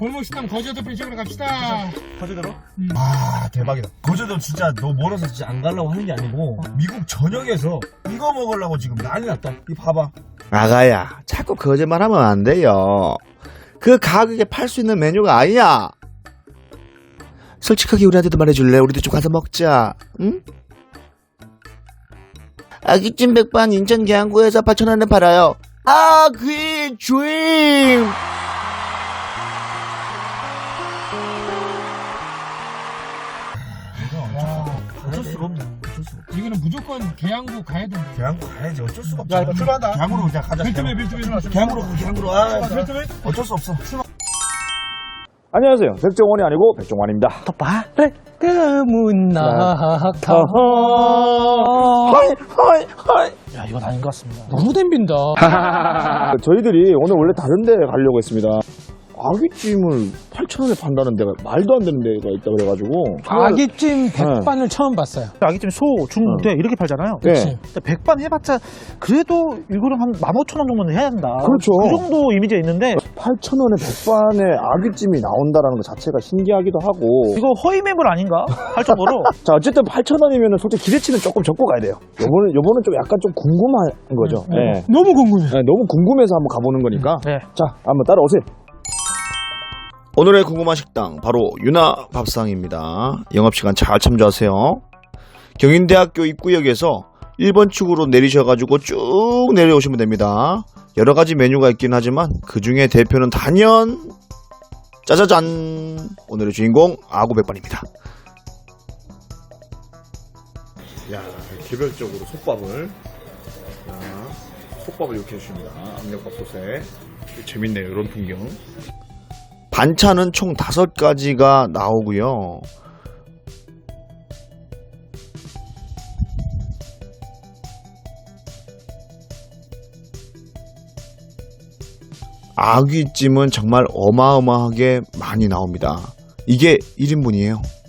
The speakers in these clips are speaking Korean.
골목 식당 거제도 펜션으로 갑시다. 거제도로? 아 대박이다 거제도 진짜 너 멀어서 진짜 안 가려고 하는 게 아니고 미국 전역에서 이거 먹으려고 지금 난리 났다 이 봐봐 아가야, 자꾸 거짓말 하면 안 돼요. 그 가격에 팔 수 있는 메뉴가 아니야. 솔직하게 우리한테도 말해줄래? 우리도 좀 가서 먹자. 응? 아기찜 백반 인천 계양구에서 8,000원에 팔아요. 아, 그의 dream! 어쩔 수가 없네 어쩔 수가 없어 이거는 무조건 계양구 가야 된다. 계양구 가야지 어쩔 수가 없어 야, 이거 출발한다. 계양으로 그냥 가자 빌트맨, 빌트맨. 계양으로 가 계양으로 아 빌트맨? 어쩔 수 없어 안녕하세요. 백종원이 아니고 백종원입니다. 말을 끄문낙하. 헐, 헐, 헐. 야, 이건 아닌 것 같습니다. 너무 댐빈다. 저희들이 오늘 원래 다른 데 가려고 했습니다. 아귀찜을 8,000원에 판다는 데가 말도 안 되는 데가 있다 그래가지고. 아기찜 백반을 처음 봤어요. 아기찜 소, 중, 대 이렇게 팔잖아요. 네. 그치. 근데 백반 해봤자 그래도 이거는 한 15,000원 정도는 해야 된다. 그렇죠. 그 정도 이미지가 있는데 8,000원에 백반에 아귀찜이 나온다라는 것 자체가 신기하기도 하고. 이거 허위 매물 아닌가 할 정도로 자, 어쨌든 8,000원이면 솔직히 기대치는 조금 적고 가야 돼요. 요거는, 요거는 좀 약간 좀 궁금한 거죠. 예. 너무 궁금해. 네, 너무 궁금해서 한번 가보는 거니까. 네. 자, 한번 따라오세요. 오늘의 궁금한 식당 바로 유나 밥상입니다. 영업시간 잘 참조하세요. 경인대학교 입구역에서 1번 축으로 내리셔가지고 쭉 내려오시면 됩니다. 여러 가지 메뉴가 있긴 하지만 그 중에 대표는 단연 짜자잔 오늘의 주인공 아구백반입니다. 야 개별적으로 솥밥을 자, 솥밥을 이렇게 해주십니다 압력밥솥에 재밌네요 이런 풍경 반찬은 총 다섯 가지가 나오고요. 아귀찜은 정말 어마어마하게 많이 나옵니다. 이게 1인분이에요.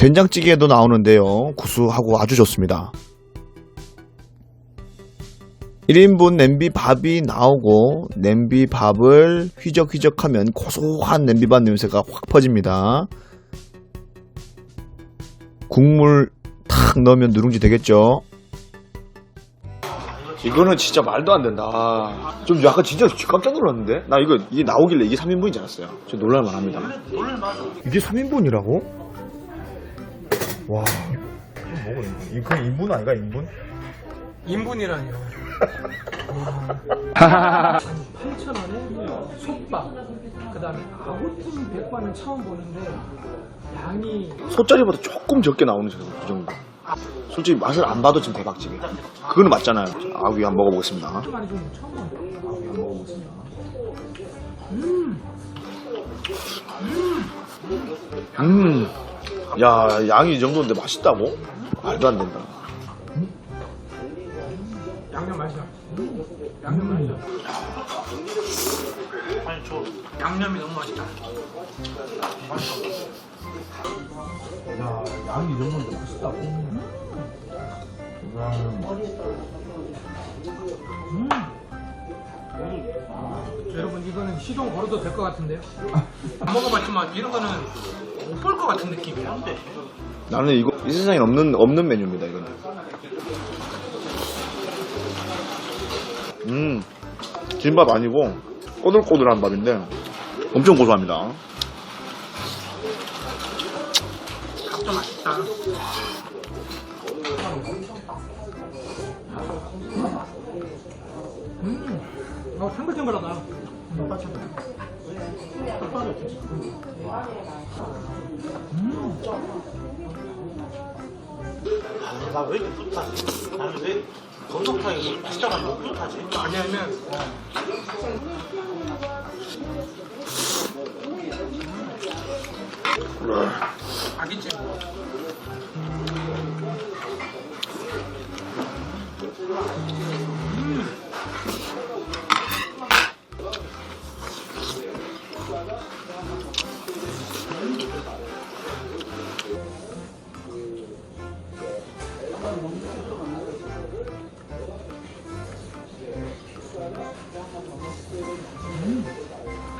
된장찌개도 나오는데요. 구수하고 아주 좋습니다. 1인분 냄비밥이 나오고 냄비밥을 휘적휘적하면 고소한 냄비밥 냄새가 확 퍼집니다. 국물 탁 넣으면 누룽지 되겠죠? 이거는 진짜 말도 안 된다. 좀 약간 진짜 깜짝 놀랐는데? 나 이거 이게 나오길래 이게 3인분인 줄 알았어요. 좀 놀랄만 합니다. 이게 3인분이라고? 와 이거 먹어 인분 이거 그냥 인분 아닌가 인분? 인분이라니요. 8,000원에 솥밥. 그 다음에 아구찜 백반은 처음 보는데 양이 소짜리보다 조금 적게 나오는 그 정도. 솔직히 맛을 안 봐도 지금 대박집이. 그거는 맞잖아요. 아귀 한번 먹어보겠습니다. 많이 좀 처음 보는데. 음, 야 양이 이 정도인데 맛있다고? 말도 안 된다. 양념 맛이야. 양념 맛이야. 아니 저 양념이 너무 맛있다. 야 양이 이 정도인데 맛있다고? 여러분 이거는 시동 걸어도 될 것 같은데요? 안 먹어봤지만 이런 거는 못 볼 것 같은 느낌이야. 나는 이거 이 세상에 없는 없는 메뉴입니다. 이거는. 음, 김밥 아니고 꼬들꼬들한 밥인데 엄청 고소합니다. 진짜 맛있다. 어, 탱글탱글하다. 나왜 이렇게 뿌듯하지? 나는 왜 건성탕이 맛있다가 너무 뿌듯하지? 왜냐면 아기찜.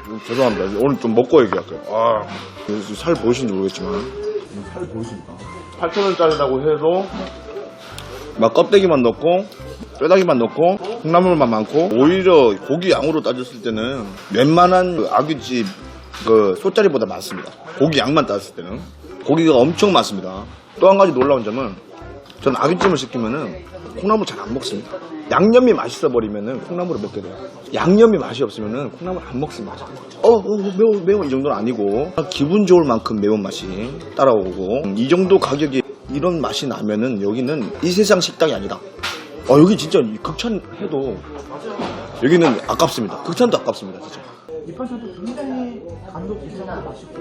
음, 죄송합니다. 오늘 좀 먹고 얘기할게요. 아, 살 보이신지 모르겠지만. 살 보이십니까? 8,000원짜리라고 해도 막 껍데기만 넣고 뼈다귀만 넣고 콩나물만 많고 오히려 고기 양으로 따졌을 때는 웬만한 그 아귀집 그 소짜리보다 많습니다. 고기 양만 따졌을 때는 고기가 엄청 많습니다. 또 한 가지 놀라운 점은 전 아귀찜을 시키면은 콩나물 잘 안 먹습니다. 양념이 맛있어 버리면은 콩나물을 먹게 돼요. 양념이 맛이 없으면은 콩나물 안 먹습니다. 어, 어, 매워, 매워 이 정도는 아니고 기분 좋을 만큼 매운 맛이 따라오고 이 정도 가격이 이런 맛이 나면은 여기는 이 세상 식당이 아니다. 어, 여기 진짜 극찬 해도 여기는 아깝습니다. 극찬도 아깝습니다, 진짜. 이 판편도 굉장히 간도 괜찮고 맛있고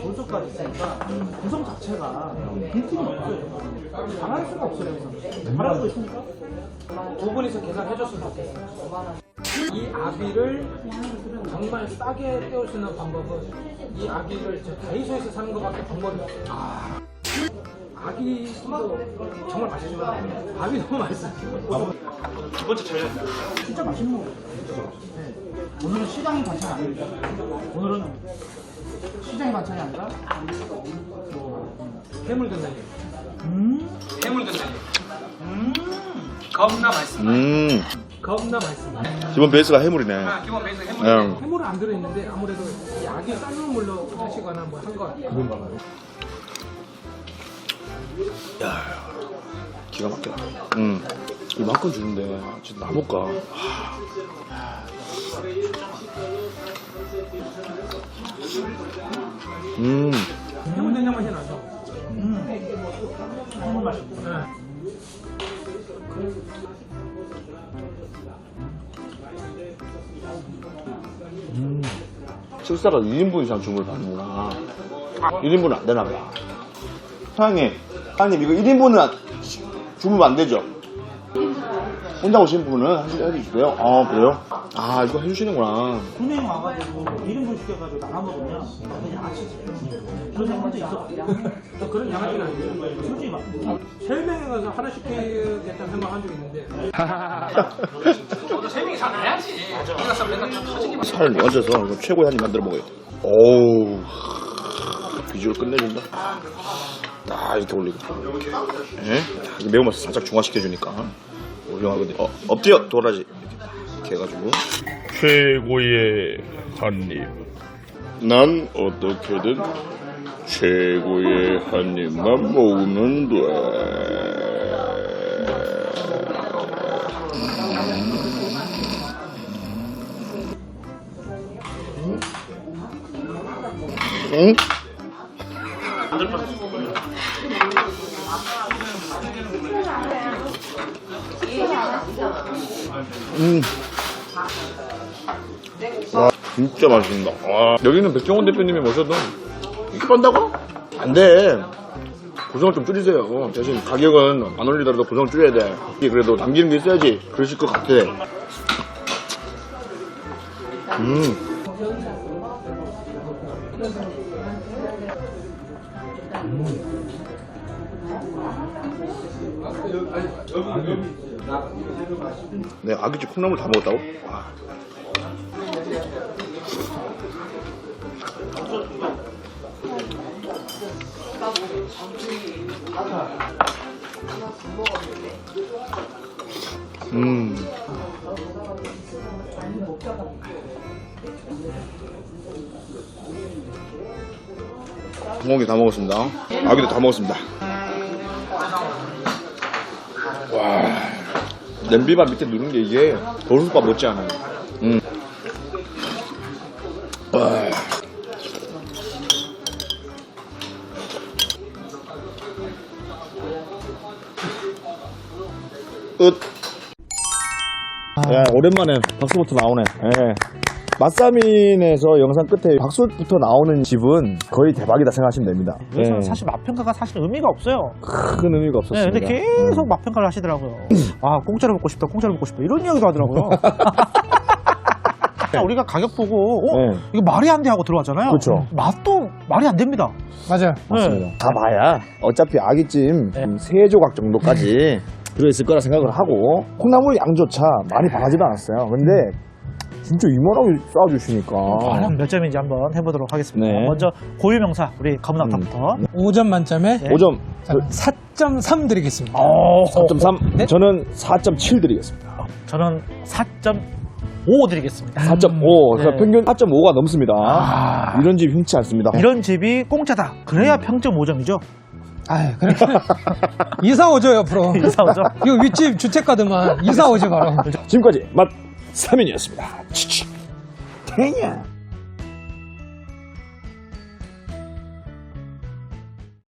조조까지 있으니까 구성 자체가 빈틈이 없어요. 잘할 수가 없어요. 잘할 수 있습니까? 두 분이서 계산해줬으면 좋겠어요. 이 아비를 정말 싸게 떼올 수 있는 방법은 이 아기를 저 다이소에서 사는 것밖에 방법이 없어요. 아. 아기도 정말 맛있지만 아비 너무 맛있어요. 두 번째 차례. 진짜 맛있는 거예요. 네. 오늘은 시장의 반찬이 아닙니다. 오늘은 시장의 반찬이 아니라 해물 된장이 음, 해물 된장이 겁나 맛있습니다. 음, 겁나 맛있습니다. 기본 베이스가 해물이네. 아, 기본 베이스 해물. 음. 해물은 안 들어있는데 아무래도 이 아기 삶은 물로 하시거나 뭐 한 거. 기가 막혀. 음. 이만큼 주는데, 진짜 나볼까? 음. 해물 된장 맛이 나죠. 해물 맛있고. 네. 식사가 1인분 이상 주문을 받는구나. 1인분은 안 되나 봐. 사장님, 사장님, 이거 1인분은 주문 안 되죠? 혼자 오신 분은 해- 해주세요. 아, 그래요? 아, 이거 해주시는구나. 분명히 와가지고 1인분 시켜가지고 나눠 먹으면 그냥 아시지. 그런 적 혼자 있어. 저 그런 양아치는 아니에요. 솔직히 막세 명이 가서 하나 시키겠다는 생각 한 적이 있는데. 저도 세 명이 다 나야지. 이가서 맨날 다 터지기만. 살 얹어서 이거 최고의 한입 만들어 먹어요. 오우. 비주얼 끝내준다. 딱 이렇게 올리고. 예? 딱이 매운맛을 살짝 중화시켜주니까. 훌륭하거든. 어, 엎드려! 도라지. 이렇게 해가지고. 최고의 한 입. 난 어떻게든 최고의 한 입만 먹으면 돼. 응? 음. 와, 진짜 맛있습니다. 와, 여기는 백종원 대표님이 모셔도 이렇게 판다고? 안 돼. 구성을 좀 줄이세요. 대신 가격은 안 올리더라도 구성을 줄여야 돼. 이게 그래도 남기는 게 있어야지. 그러실 것 같아. 음. 내 아기집 콩나물 다 먹었다고? 와. 음. 구멍이 다 먹었습니다. 아기도 다 먹었습니다. 냄비밥 밑에 누른 게 이게 도루밥 못지 않아요. 음. 와. 끝. 야, 오랜만에 박수부터 나오네. 예. 맛사민에서 영상 끝에 박수부터 나오는 집은 거의 대박이다 생각하시면 됩니다. 그래서 예. 사실 맛평가가 사실 의미가 없어요. 큰 의미가 네, 없었습니다. 근데 계속 맛평가를 하시더라고요. 아, 공짜로 먹고 싶다, 공짜로 먹고 싶다. 이런 이야기도 하더라고요. 우리가 가격 보고, 어? 네. 이거 말이 안 돼 하고 들어왔잖아요. 그쵸. 맛도 말이 안 됩니다. 맞아요. 맞습니다. 가봐야 어차피 아기찜 네. 음, 세 조각 정도까지 들어있을 거라 생각을 하고 콩나물 양조차 많이 바라지도 않았어요. 근데 진짜 이만하게 쌓아주시니까. 과연 몇 점인지 한번 해보도록 하겠습니다. 네. 먼저 고유명사 우리 검은학부터 5점 만점에 네. 5점. 4.3 드리겠습니다. 어, 4.3. 네? 저는 4.7 드리겠습니다. 저는 4.5 드리겠습니다. 4.5. 그래서 네. 평균 4.5가 넘습니다. 아. 이런 집 흔치 않습니다. 이런 집이 공짜다. 그래야 평점 5점이죠. 아유, 그렇게. 이사 오죠, 옆으로. 이사 오죠. 이거 윗집 주택가드만 이사 오지 바로. 지금까지 맛 3인이었습니다. 치치. 태야.